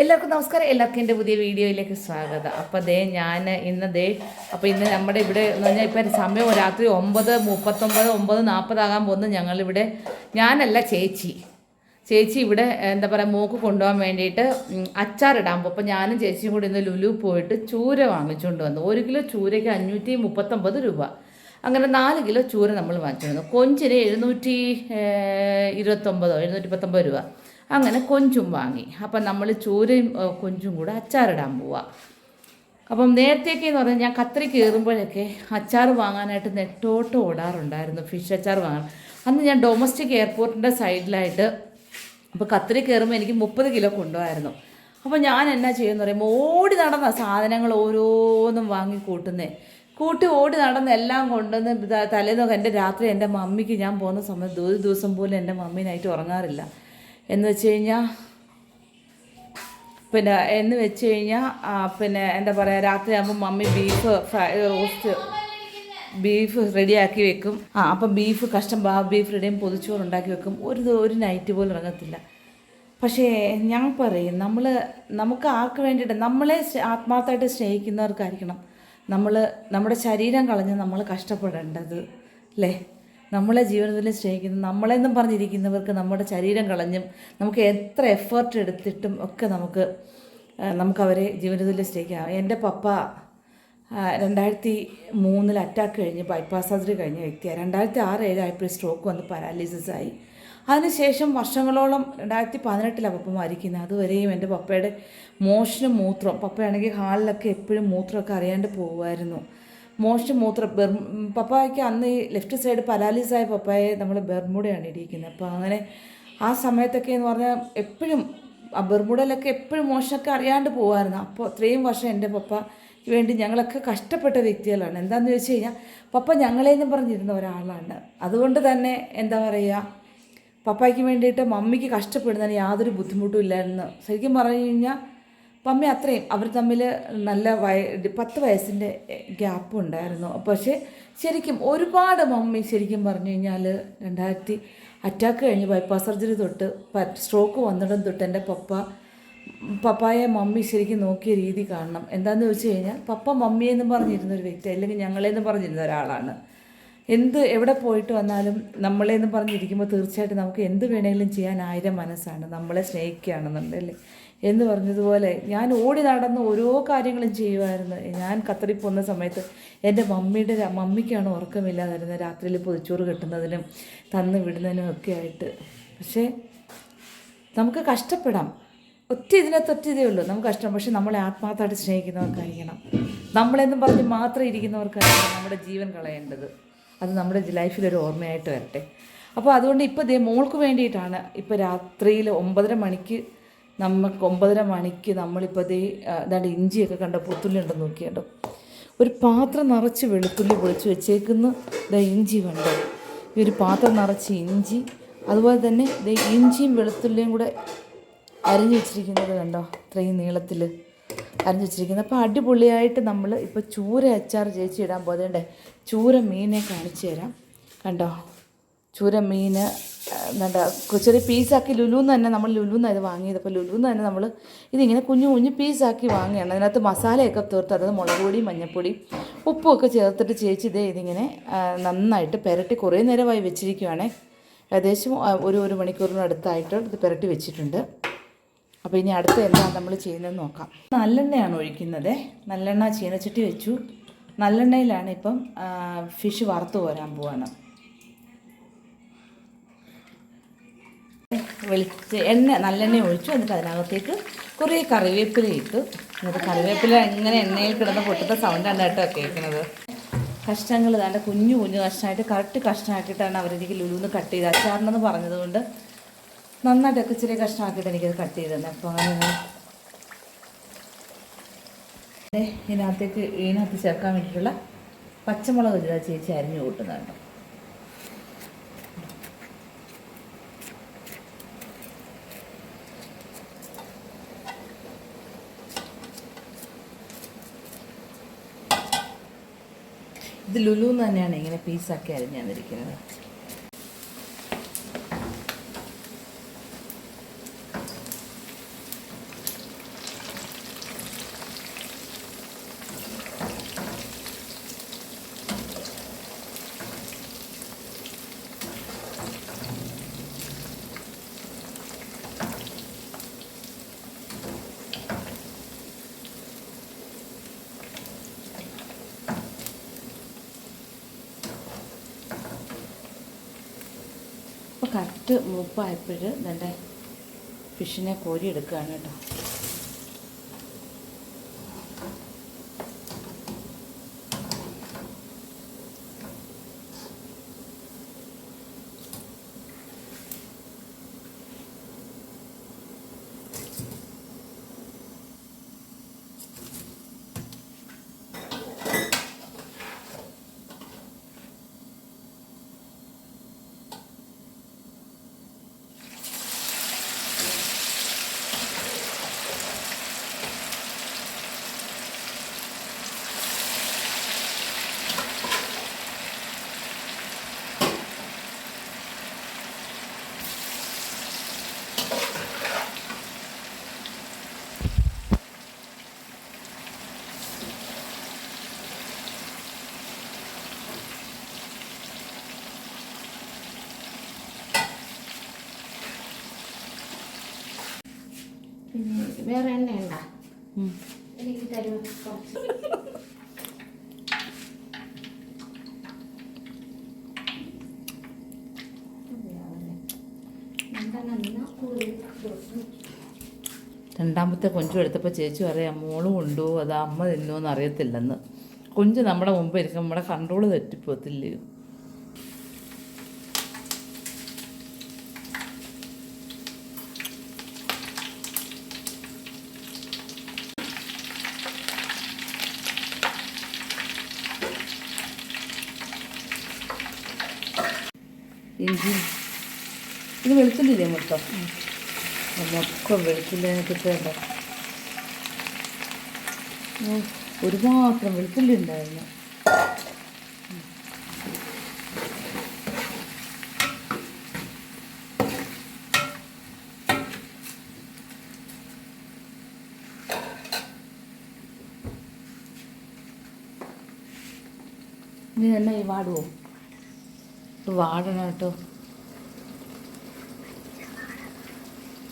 എല്ലാവർക്കും നമസ്കാരം. എല്ലാവർക്കും എന്റെ പുതിയ വീഡിയോയിലേക്ക് സ്വാഗതം. അപ്പോൾ ദേ ഞാൻ ഇന്ന് ദേ അപ്പോൾ ഇന്ന് നമ്മുടെ ഇവിടെ എന്ന് പറഞ്ഞാൽ ഇപ്പം സമയം രാത്രി ഒമ്പത് മുപ്പത്തൊമ്പത് ഒമ്പത് നാൽപ്പതാകാൻ പോകുന്നത് ഞങ്ങളിവിടെ ഞാനല്ല ചേച്ചി. ചേച്ചി ഇവിടെ എന്താ പറയുക മൂക്ക് കൊണ്ടുപോകാൻ വേണ്ടിയിട്ട് അച്ചാറിടാൻ പോകും. അപ്പോൾ ഞാനും ചേച്ചിയും കൂടി ഇന്ന് ലുലു പോയിട്ട് ചൂര വാങ്ങിച്ചുകൊണ്ട് വന്നു. ഒരു കിലോ ചൂരയ്ക്ക് അഞ്ഞൂറ്റി മുപ്പത്തൊമ്പത് രൂപ. അങ്ങനെ നാല് കിലോ ചൂര നമ്മൾ വാങ്ങിച്ചു കൊഞ്ചിന് എഴുന്നൂറ്റി ഇരുപത്തൊമ്പതോ എഴുന്നൂറ്റി പത്തൊമ്പത് രൂപ. അങ്ങനെ കൊഞ്ചും വാങ്ങി. അപ്പം നമ്മൾ ചൂരയും കൊഞ്ചും കൂടെ അച്ചാറിടാൻ പോവാം. അപ്പം നേരത്തേക്ക് എന്ന് പറഞ്ഞാൽ ഞാൻ കത്രി കയറുമ്പോഴൊക്കെ അച്ചാർ വാങ്ങാനായിട്ട് നെട്ടോട്ട് ഓടാറുണ്ടായിരുന്നു ഫിഷ് അച്ചാർ വാങ്ങാൻ. അന്ന് ഞാൻ ഡൊമസ്റ്റിക് എയർപോർട്ടിന്റെ സൈഡിലായിട്ട് അപ്പോൾ കത്രി കയറുമ്പോൾ എനിക്ക് മുപ്പത് കിലോ കൊണ്ടുപോയായിരുന്നു. അപ്പോൾ ഞാൻ എന്നാ ചെയ്യുമെന്ന് പറയുമ്പോൾ ഓടി നടന്ന സാധനങ്ങൾ ഓരോന്നും വാങ്ങി കൂട്ടുന്നേ. കൂട്ടി ഓടി നടന്ന് എല്ലാം കൊണ്ടുവന്ന് തലേന്നൊക്കെ എന്റെ രാത്രി എന്റെ മമ്മിക്ക് ഞാൻ പോകുന്ന സമയത്ത് ഒരു ദിവസം പോലും എന്റെ മമ്മീനായിട്ട് ഉറങ്ങാറില്ല. എന്ന് വെച്ച് കഴിഞ്ഞാൽ പിന്നെ എന്ന് വെച്ച് കഴിഞ്ഞാൽ പിന്നെ എന്താ പറയുക രാത്രിയാകുമ്പോൾ മമ്മി ബീഫ് റോസ്റ്റ് ബീഫ് റെഡിയാക്കി വെക്കും. ആ അപ്പം ബീഫ് കഷ്ടം ബാ ബീഫ് റെഡിയും പൊതിച്ചോറ് ഉണ്ടാക്കി വെക്കും. ഒരു ഒരു നൈറ്റ് പോലും ഇറങ്ങത്തില്ല. പക്ഷേ ഞാൻ പറയും നമ്മൾ നമുക്ക് ആർക്ക് വേണ്ടിയിട്ട് നമ്മളെ ആത്മാർത്ഥമായിട്ട് സ്നേഹിക്കുന്നവർക്കായിരിക്കണം നമ്മൾ നമ്മുടെ ശരീരം കളഞ്ഞ് നമ്മൾ കഷ്ടപ്പെടേണ്ടത് അല്ലേ നമ്മളെ ജീവിതത്തിൽ സ്നേഹിക്കുന്ന നമ്മളെന്നും പറഞ്ഞിരിക്കുന്നവർക്ക് നമ്മുടെ ശരീരം കളഞ്ഞും നമുക്ക് എത്ര എഫേർട്ട് എടുത്തിട്ടും ഒക്കെ നമുക്ക് നമുക്കവരെ ജീവിതത്തിൽ സ്നേഹിക്കാം. എന്റെ പപ്പ രണ്ടായിരത്തി മൂന്നിൽ അറ്റാക്ക് കഴിഞ്ഞ് ബൈപ്പാസ് സർജറി കഴിഞ്ഞ വ്യക്തിയാണ് രണ്ടായിരത്തി ആറ് ഏഴായപ്പോൾ സ്ട്രോക്ക് വന്ന് പാരാലിസിസ് ആയി. അതിനുശേഷം വർഷങ്ങളോളം രണ്ടായിരത്തി പതിനെട്ടിലാണ് പപ്പ മരിക്കുന്നത് അതുവരെയും എന്റെ പപ്പയുടെ മോഷനും മൂത്രം പപ്പയാണെങ്കിൽ ഹാളിലൊക്കെ എപ്പോഴും മൂത്രമൊക്കെ അറിയാണ്ട് പോകുമായിരുന്നു മോശം മൂത്ര. ബെർ പപ്പായ്ക്ക് അന്ന് ഈ ലെഫ്റ്റ് സൈഡ് പരാലിസ് ആയ പപ്പായെ നമ്മൾ ബെർമുടയാണ് ഇരിക്കുന്നത് അപ്പോൾ അങ്ങനെ ആ സമയത്തൊക്കെ എന്ന് പറഞ്ഞാൽ എപ്പോഴും ആ ബെർമുടയിലൊക്കെ എപ്പോഴും മോശമൊക്കെ അറിയാണ്ട് പോകുമായിരുന്നു അപ്പോൾ അത്രയും വർഷം എന്റെ പപ്പ വേണ്ടി ഞങ്ങളൊക്കെ കഷ്ടപ്പെട്ട വ്യക്തികളാണ്. എന്താണെന്ന് ചോദിച്ചു കഴിഞ്ഞാൽ പപ്പ ഞങ്ങളേന്നും പറഞ്ഞിരുന്ന ഒരാളാണ്. അതുകൊണ്ട് തന്നെ എന്താ പറയുക പപ്പായ്ക്ക് വേണ്ടിയിട്ട് മമ്മിക്ക് കഷ്ടപ്പെടുന്നതിന് യാതൊരു ബുദ്ധിമുട്ടും ഇല്ലായിരുന്നു. ശരിക്കും പറഞ്ഞു കഴിഞ്ഞാൽ മമ്മി അത്രയും അവർ തമ്മിൽ നല്ല വയ പത്ത് വയസ്സിന്റെ ഗ്യാപ്പ് ഉണ്ടായിരുന്നു. പക്ഷേ ശരിക്കും ഒരുപാട് മമ്മി ശരിക്കും പറഞ്ഞു കഴിഞ്ഞാൽ രണ്ടായിരത്തി അറ്റാക്ക് കഴിഞ്ഞ് ബൈപ്പാസ് സർജറി തൊട്ട് സ്ട്രോക്ക് വന്നിടം തൊട്ട് എന്റെ പപ്പ പപ്പായെ മമ്മി ശരിക്കും നോക്കിയ രീതി കാണണം. എന്താണെന്ന് ചോദിച്ചു കഴിഞ്ഞാൽ പപ്പ മമ്മിയെന്ന് പറഞ്ഞിരുന്ന ഒരു വ്യക്തി അല്ലെങ്കിൽ ഞങ്ങളെന്ന് പറഞ്ഞിരുന്ന ഒരാളാണ്. എന്ത് എവിടെ പോയിട്ട് വന്നാലും നമ്മളെന്ന് പറഞ്ഞിരിക്കുമ്പോൾ തീർച്ചയായിട്ടും നമുക്ക് എന്ത് വേണമെങ്കിലും ചെയ്യാൻ ആയിരം മനസ്സാണ്. നമ്മളെ സ്നേഹിക്കുകയാണെന്നുണ്ടല്ലേ എന്ന് പറഞ്ഞതുപോലെ ഞാൻ ഓടി നടന്ന് ഓരോ കാര്യങ്ങളും ചെയ്യുമായിരുന്നു ഞാൻ ഖത്തറിൽ പോകുന്ന സമയത്ത് എന്റെ മമ്മിയുടെ മമ്മിക്കാണ് ഉറക്കമില്ലാതിരുന്നത് രാത്രിയിൽ പൊതിച്ചോറ് കെട്ടുന്നതിനും തന്ന് വിടുന്നതിനും ഒക്കെ ആയിട്ട്. പക്ഷേ നമുക്ക് കഷ്ടപ്പെടാം. ഒറ്റ ഇതിനകത്ത് ഒറ്റ ഇതേ ഉള്ളൂ. നമുക്ക് കഷ്ടം. പക്ഷേ നമ്മളെ ആത്മാർത്ഥമായിട്ട് സ്നേഹിക്കുന്നവർക്കായിരിക്കണം. നമ്മളെന്നും പറഞ്ഞ് മാത്രം ഇരിക്കുന്നവർക്കായിരിക്കണം നമ്മുടെ ജീവൻ കളയേണ്ടത്. അത് നമ്മുടെ ലൈഫിലൊരു ഓർമ്മയായിട്ട് വരട്ടെ. അപ്പോൾ അതുകൊണ്ട് ഇപ്പോൾ ദേ മോൾക്ക് വേണ്ടിയിട്ടാണ് ഇപ്പോൾ രാത്രിയിൽ ഒമ്പതര മണിക്ക് നമുക്ക് ഒമ്പതര മണിക്ക് നമ്മളിപ്പോൾ ദേ ഇഞ്ചിയൊക്കെ കണ്ട പുത്തുള്ളി ഉണ്ടെന്ന് നോക്കിയുണ്ടോ? ഒരു പാത്രം നിറച്ച് വെളുത്തുള്ളി പൊളിച്ച് വെച്ചേക്കുന്ന. ദാ ഇഞ്ചി കണ്ടോ? ഈ ഒരു പാത്രം നിറച്ച് ഇഞ്ചി. അതുപോലെ തന്നെ ദേ ഇഞ്ചിയും വെളുത്തുള്ളിയും കൂടെ അരിഞ്ഞു വെച്ചിരിക്കുന്നത് കണ്ടോ? ഇത്രയും നീളത്തിൽ അരിഞ്ഞു വെച്ചിരിക്കുന്നത്. അപ്പോൾ അടിപൊളിയായിട്ട് നമ്മൾ ഇപ്പോൾ ചൂര അച്ചാർ ചേച്ചി ഇടാൻ പോതേണ്ടേ ചൂര മീനെ കാണിച്ചു തരാം. കണ്ടോ? ചൂര മീൻ എന്താ ചെറിയ പീസാക്കി ലുലുന്ന് തന്നെ നമ്മൾ ലുലുന്ന് ഇത് വാങ്ങിയത്. അപ്പോൾ ലുലുന്ന് തന്നെ നമ്മൾ ഇതിങ്ങനെ കുഞ്ഞു കുഞ്ഞു പീസാക്കി വാങ്ങുകയാണ്. അതിനകത്ത് മസാലയൊക്കെ തീർത്ത് അതായത് മുളക് പൊടി മഞ്ഞൾപ്പൊടി ഉപ്പുമൊക്കെ ചേർത്തിട്ട് ചേച്ചി ഇതേ ഇതിങ്ങനെ നന്നായിട്ട് പെരട്ടി കുറേ നേരമായി വെച്ചിരിക്കുകയാണ് ഏകദേശം ഒരു ഒരു മണിക്കൂറിനടുത്തായിട്ട് ഇത് പെരട്ടി വെച്ചിട്ടുണ്ട്. അപ്പോൾ ഇനി അടുത്ത എന്താണ് നമ്മൾ ചെയ്യുന്നതെന്ന് നോക്കാം. നല്ലെണ്ണയാണ് ഒഴിക്കുന്നത്. നല്ലെണ്ണ ചീനച്ചട്ടി വെച്ചു. നല്ലെണ്ണയിലാണ് ഇപ്പം ഫിഷ് വറുത്ത് പോരാൻ പോവാണ്. വെളിച്ച എണ്ണ നല്ലെണ്ണ ഒഴിച്ചു. എന്നിട്ട് അതിനകത്തേക്ക് കുറേ കറിവേപ്പില ഇട്ടു. എന്നിട്ട് കറിവേപ്പില ഇങ്ങനെ എണ്ണയിൽ കിടന്ന് പൊട്ടുന്ന സൗണ്ടാണ് കേട്ടോ കേൾക്കുന്നത്. കഷ്ണങ്ങൾ നല്ല കുഞ്ഞു കുഞ്ഞു കഷ്ണമായിട്ട് കറക്റ്റ് കഷ്ണമാക്കിയിട്ടാണ് അവരെനിക്ക് ലുലുന്ന് കട്ട് ചെയ്ത് അച്ചാറിനെന്ന് പറഞ്ഞതുകൊണ്ട് നന്നായിട്ടൊക്കെ ചെറിയ കഷ്ണമാക്കിയിട്ട് എനിക്കത് കട്ട് ചെയ്ത് തന്നെ. അപ്പോൾ അങ്ങനെ ഇതിനകത്തേക്ക് ഇതിനകത്ത് ചേർക്കാൻ വേണ്ടിയിട്ടുള്ള പച്ചമുളക് ചേച്ചി അരിഞ്ഞു കൂട്ടുന്നുണ്ട്. ഇത് ലുലുന്ന് തന്നെയാണ് ഇങ്ങനെ പീസാക്കി അരിഞ്ഞു തന്നിരിക്കുന്നത്. കറക്റ്റ് മൂപ്പായപ്പോൾ നല്ല ഫിഷിനെ കോരിയെടുക്കുകയാണ് കേട്ടോ. പിന്നെ വേറെ എണ്ണ ഉണ്ട എനിക്ക് കുറച്ച്. രണ്ടാമത്തെ കൊഞ്ചു എടുത്തപ്പോൾ ചേച്ചി പറയാം മോൾ ഉണ്ടോ അത് അമ്മ തിന്നുമെന്ന് അറിയത്തില്ലെന്ന്. കൊഞ്ച് നമ്മുടെ മുമ്പ് ഇരിക്കും നമ്മുടെ കൺട്രോൾ തെറ്റിപ്പോത്തില്ലയോ ഇഞ്ചി. ഇത് വെളുത്തുള്ളില്ലേ മൊത്തം? മൊത്തം വെളുത്തുള്ളിനൊക്കെ വേണ്ട ഒരുമാത്രം വെളുത്തുള്ളി ഉണ്ടായിരുന്നു. ഇനി തന്നെ ഈ വാടുവോ? വാടണം കേട്ടോ.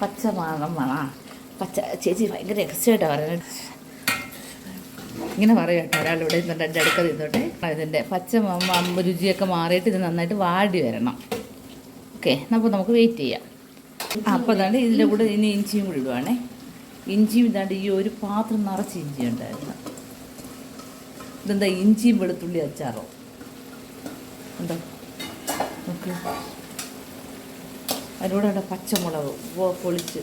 പച്ച മണം വേണം? പച്ച ചേച്ചി ഭയങ്കര രഹസ്യമായിട്ടാണ് പറയുന്നത്. ഇങ്ങനെ പറയാം കേട്ടോ ഒരാൾ ഇവിടെ നിന്നിട്ട് എന്റെ അടുക്ക നിന്നോട്ടെ ഇതിന്റെ പച്ച രുചിയൊക്കെ മാറിയിട്ട് ഇത് നന്നായിട്ട് വാടി വരണം. ഓക്കെ അപ്പോൾ നമുക്ക് വെയിറ്റ് ചെയ്യാം. അപ്പോൾ അതാണ് ഇതിന്റെ കൂടെ ഇനി ഇഞ്ചിയും കൂടി ഇടുവാണേ. ഇഞ്ചിയും ഇതാണ്ട് ഈ ഒരു പാത്രം നിറച്ച് ഇഞ്ചി ഉണ്ടായിരുന്നു. ഇതെന്താ ഇഞ്ചിയും വെളുത്തുള്ളി അച്ചാറോ? ഉണ്ടോ? നോക്ക് അതിലൂടെ പച്ചമുളക് പൊളിച്ച്.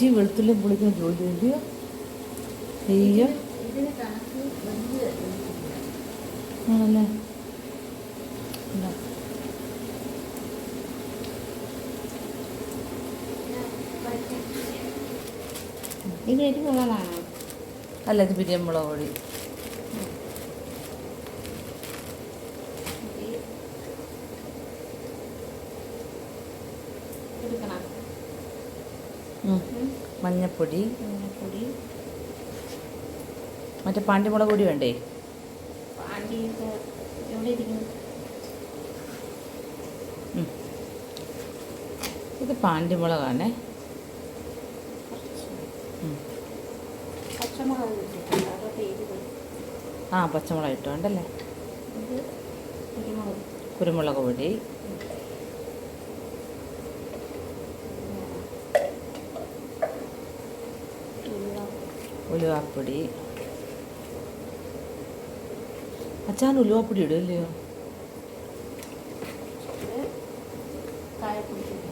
ഇഞ്ചി വെളുത്തുള്ളി പൊളിക്കുന്ന ജോലി കണക്ക് വലിയ ആണല്ലേ? അല്ല ഇത് പിരിയമ്പുളക് പൊടി. മഞ്ഞപ്പൊടി മഞ്ഞപ്പൊടി. മറ്റേ പാണ്ടിമുളക് പൊടി വേണ്ടേ? പാണ്ടിയൊക്കെ എവിടെ ഇരിക്കുന്നു? ഇത് പാണ്ടിമുളകാണേ. ആ പച്ചമുളക് ഇട്ടുണ്ടല്ലേ കുരുമുളക്. പൊടി. ഉലുവാപ്പൊടി. അച്ഛാൻ ഉലുവാപ്പൊടി ഇടും ഇല്ലയോ? ഇത് കായപ്പൊടി ഇത്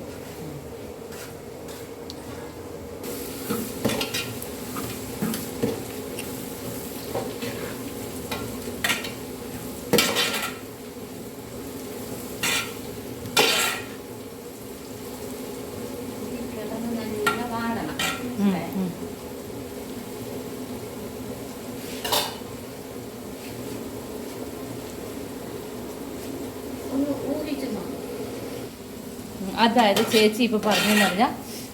കിടന്ന് നല്ല വാടണം ഉം, ഉം. ഒന്ന് ഊഹിച്ചു നോക്കാം അതായത് ചേച്ചി ഇപ്പോൾ പറഞ്ഞെന്ന് പറഞ്ഞാൽ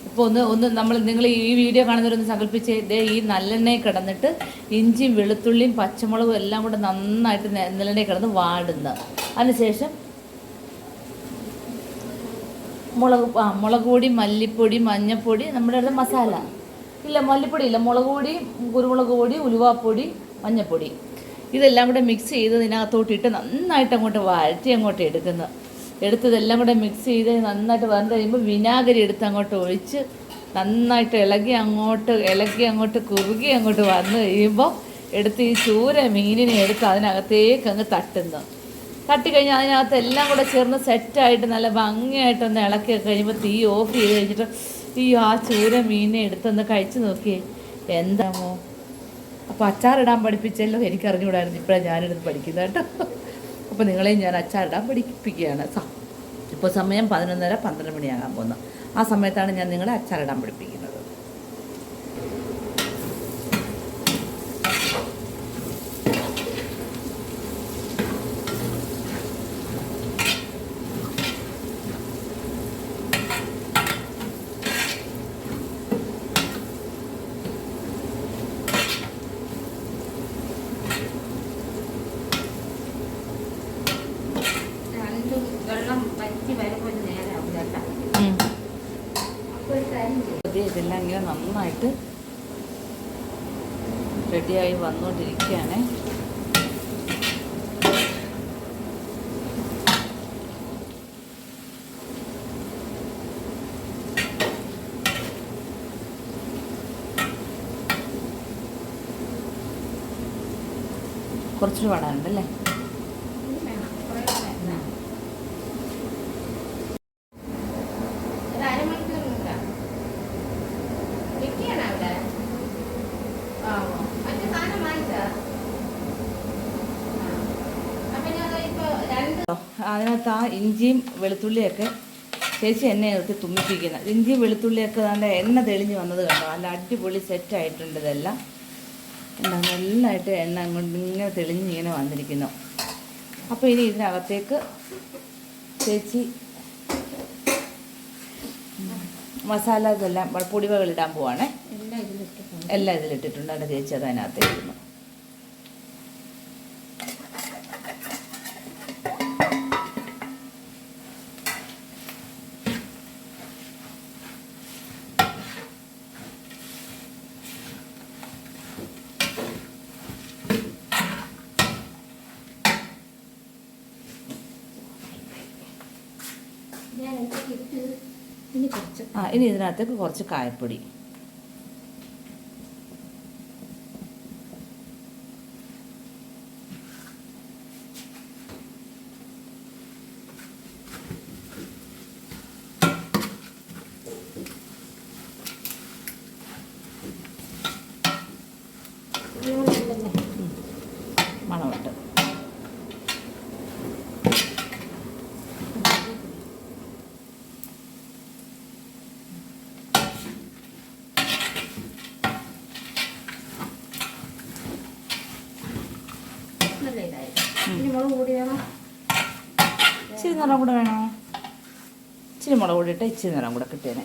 ഇപ്പോൾ ഒന്ന് ഒന്ന് നമ്മൾ നിങ്ങൾ ഈ വീഡിയോ കാണുന്നവരൊന്ന് സങ്കല്പിച്ച് ദേ ഈ നല്ലെണ്ണയിൽ കിടന്നിട്ട് ഇഞ്ചിയും വെളുത്തുള്ളിയും പച്ചമുളകും എല്ലാം കൂടെ നന്നായിട്ട് നെല്ലെണ്ണയിൽ കിടന്ന് വാടുന്ന. അതിനുശേഷം മുളക് ആ മുളക് പൊടി മല്ലിപ്പൊടി മഞ്ഞൾപ്പൊടി നമ്മുടെ അടുത്ത് മസാല. ഇല്ല മല്ലിപ്പൊടി ഇല്ല മുളക് പൊടി കുരുമുളക് പൊടി ഉലുവാപ്പൊടി മഞ്ഞൾപ്പൊടി ഇതെല്ലാം കൂടെ മിക്സ് ചെയ്ത് ഇതിനകത്തോട്ടിട്ട് നന്നായിട്ട് അങ്ങോട്ട് വഴറ്റി അങ്ങോട്ട് എടുക്കുന്നു. എടുത്തതെല്ലാം കൂടെ മിക്സ് ചെയ്ത് നന്നായിട്ട് വന്ന് കഴിയുമ്പോൾ വിനാഗിരി എടുത്ത് അങ്ങോട്ട് ഒഴിച്ച് നന്നായിട്ട് ഇളകി അങ്ങോട്ട് ഇളക്കി അങ്ങോട്ട് കുറുകി അങ്ങോട്ട് വന്ന് കഴിയുമ്പോൾ എടുത്ത് ഈ ചൂര മീനിനെ എടുത്ത് അതിനകത്തേക്ക് അങ്ങ് തട്ടുന്നു. തട്ടിക്കഴിഞ്ഞാൽ അതിനകത്ത് എല്ലാം കൂടെ ചേർന്ന് സെറ്റായിട്ട് നല്ല ഭംഗിയായിട്ടൊന്ന് ഇളക്കി കഴിയുമ്പോൾ തീ ഓഫ് ചെയ്ത് കഴിഞ്ഞിട്ട് ഈ ആ ചൂര മീനിനെ എടുത്തൊന്ന് കഴിച്ചു നോക്കിയേ. എന്താമോ അപ്പോൾ അച്ചാറിടാൻ പഠിപ്പിച്ചല്ലോ എനിക്കറിഞ്ഞുകൂടായിരുന്നു ഇപ്പോഴാണ് ഞാനിടുന്ന് പഠിക്കുന്നത് കേട്ടോ. അപ്പോൾ നിങ്ങളെയും ഞാൻ അച്ചാറിടാൻ പഠിപ്പിക്കുകയാണ്. ഇപ്പോൾ സമയം പതിനൊന്നര പന്ത്രണ്ട് മണിയാകാൻ പോകുന്നു. ആ സമയത്താണ് ഞാൻ നിങ്ങളെ അച്ചാറിടാൻ പഠിപ്പിക്കുന്നത് രണ്ടും വെള്ളം വറ്റി വരുമ്പോൾ ഒരു നേരമാവും കേട്ടോ ഉം. അപ്പോൾ ഒരു കാര്യം ചെയ്യും അതെ ഇതെല്ലാം ഇങ്ങനെ നന്നായിട്ട് റെഡിയായി വന്നുകൊണ്ടിരിക്കുകയാണ്. കുറച്ച് പാടാനുണ്ടല്ലേ വേണം കുറേ വേണം ഒരു അരമണിക്കൂർ നിൽക്കാം നിൽക്കുകയാണ് അവിടെ ആവോ മറ്റേ സാധനം വാങ്ങിച്ചാ അപ്പം ഞാൻ ഇപ്പോൾ രണ്ട് അതിനകത്ത് ആ ഇഞ്ചിയും വെളുത്തുള്ളിയൊക്കെ ചേച്ചി എന്നെ എടുത്ത് തുമ്മിപ്പിക്കുന്നത് ഇഞ്ചിയും വെളുത്തുള്ളിയൊക്കെ നല്ല എണ്ണ തെളിഞ്ഞ് വന്നത് കണ്ടോ? നല്ല അടിപൊളി സെറ്റായിട്ടുണ്ട് ഇതെല്ലാം. നല്ലതായിട്ട് എണ്ണ അങ്ങോട്ട് ഇങ്ങനെ തെളിഞ്ഞ് ഇങ്ങനെ വന്നിരിക്കുന്നു. അപ്പോൾ ഇനി ഇതിനകത്തേക്ക് ചേച്ചി മസാല ഇതെല്ലാം പൊടിവകൾ ഇടാൻ പോവാണേ. എല്ലാം ഇതിലിട്ടിട്ടുണ്ട്. എന്റെ ചേച്ചി അത് അതിനകത്ത് ആ ഇനി ഇതിനകത്തേക്ക് കുറച്ച് കായപ്പൊടി. നല്ല ഇതായി ഇനി മുളക് കൂടി വേണം? ഇച്ചിരി നിറം കൂടെ വേണോ? ഇച്ചിരി മുളക് കൂടിയിട്ട് ഇച്ചിരി നിറം കൂടെ കിട്ടിയേനെ.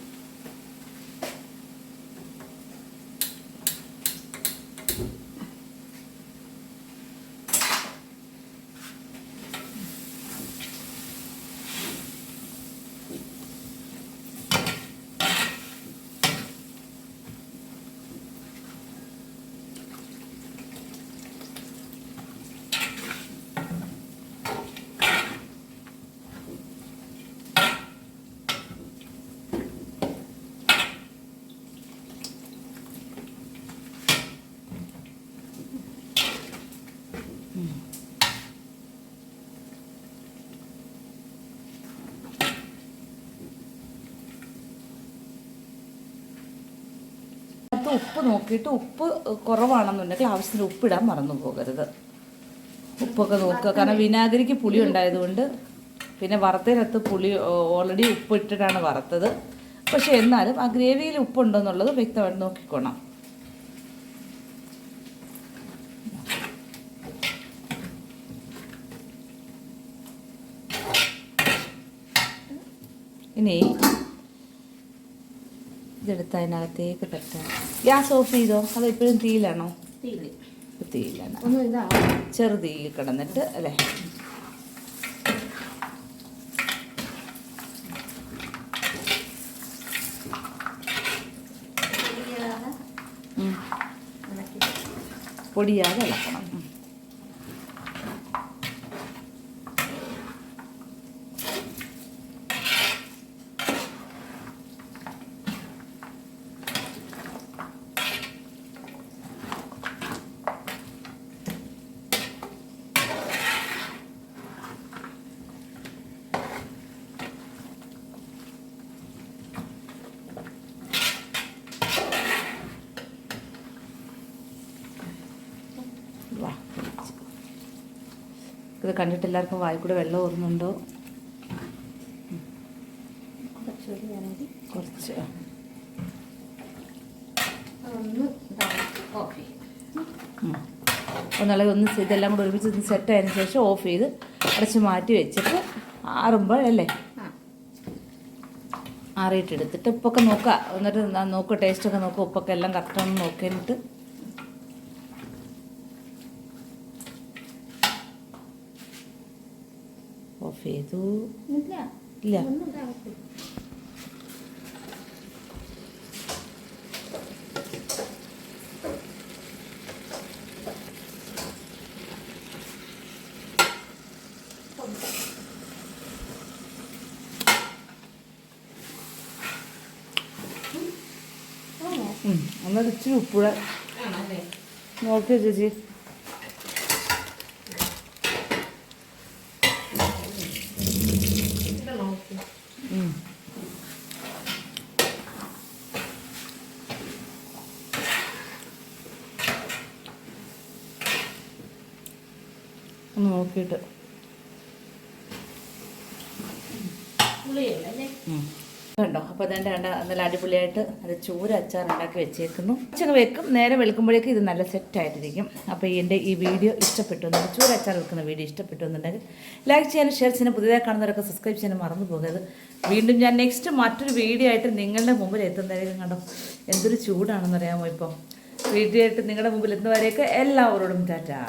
ഉപ്പ് നോക്കിയിട്ട് ഉപ്പ് കുറവാണെന്നുണ്ടെങ്കിൽ ആവശ്യത്തിന് ഉപ്പിടാൻ മറന്നു പോകരുത്. ഉപ്പൊക്കെ നോക്കുക. കാരണം വിനാഗിരിക്ക് പുളി ഉണ്ടായതുകൊണ്ട് പിന്നെ വറുത്തതിനകത്ത് പുളി ഓൾറെഡി ഉപ്പ് ഇട്ടിട്ടാണ് വറുത്തത്. പക്ഷെ എന്നാലും ആ ഗ്രേവിയിൽ ഉപ്പുണ്ടോ എന്നുള്ളത് വ്യക്തമായിട്ട് നോക്കിക്കോണം. ഇനി ഇതെടുത്ത് അതിനകത്തേക്ക് തട്ടാം ഗ്യാസ് ഓഫ് ചെയ്തോ? അത് ഇപ്പോഴും തീയിലാണോ? തീയിൽ. തീയിലാണ്. ചെറുതീയിൽ കിടന്നിട്ട് അല്ലേ. പൊടിയാതെ ഇളക്കണം ഇത് കണ്ടിട്ട് എല്ലാവർക്കും വായി കൂടെ വെള്ളം ഓർന്നുണ്ടോ കുറച്ച്. ഒന്നുള്ളത് ഒന്ന് ഇതെല്ലാം കൂടെ ഒരുമിച്ച് ഒന്ന് സെറ്റ് ആയതിനു ശേഷം ഓഫ് ചെയ്ത് അടച്ച് മാറ്റി വെച്ചിട്ട് ആറുമ്പോഴല്ലേ ആ. ആറിയിട്ട് എടുത്തിട്ട് ഉപ്പൊക്കെ നോക്കുക. എന്നിട്ട് നോക്കുക ടേസ്റ്റൊക്കെ നോക്കുക ഉപ്പൊക്കെ എല്ലാം കറക്റ്റാണെന്ന് നോക്കിയിട്ട് ഓഫ് ചെയ്തു ഇല്ല. എന്നാൽ ഇച്ചിരി ഉപ്പുഴ നോക്കിയോ ചേച്ചി. നോക്കിയിട്ട്. കണ്ടോ? അപ്പോൾ അതിന്റെ കണ്ട നല്ല അടിപൊളിയായിട്ട് അത് ചൂര അച്ചാർ ഉണ്ടാക്കി വെച്ചേക്കുന്നു. ഉച്ചയ്ക്ക് വെക്കും നേരെ വെളുക്കുമ്പോഴേക്കും ഇത് നല്ല സെറ്റായിട്ടിരിക്കും അപ്പോൾ എന്റെ ഈ വീഡിയോ ഇഷ്ടപ്പെട്ടു എന്നുണ്ടെങ്കിൽ ചൂര അച്ചാർ വെക്കുന്ന വീഡിയോ ഇഷ്ടപ്പെട്ടു എന്നുണ്ടെങ്കിൽ ലൈക്ക് ചെയ്യാനും ഷെയർ ചെയ്യാനും പുതിയതായി കാണുന്നവരൊക്കെ സബ്സ്ക്രൈബ് ചെയ്യാനും മറന്നു പോകരുത്. വീണ്ടും ഞാൻ നെക്സ്റ്റ് മറ്റൊരു വീഡിയോ ആയിട്ട് നിങ്ങളുടെ മുമ്പിൽ എത്തുന്നതായിരിക്കും കണ്ടോ? എന്തൊരു ചൂടാണെന്ന് അറിയാമോ ഇപ്പോൾ വീഡിയോ ആയിട്ട് നിങ്ങളുടെ മുമ്പിൽ എത്തുന്നവരെയൊക്കെ എല്ലാവരോടും ടാറ്റാ.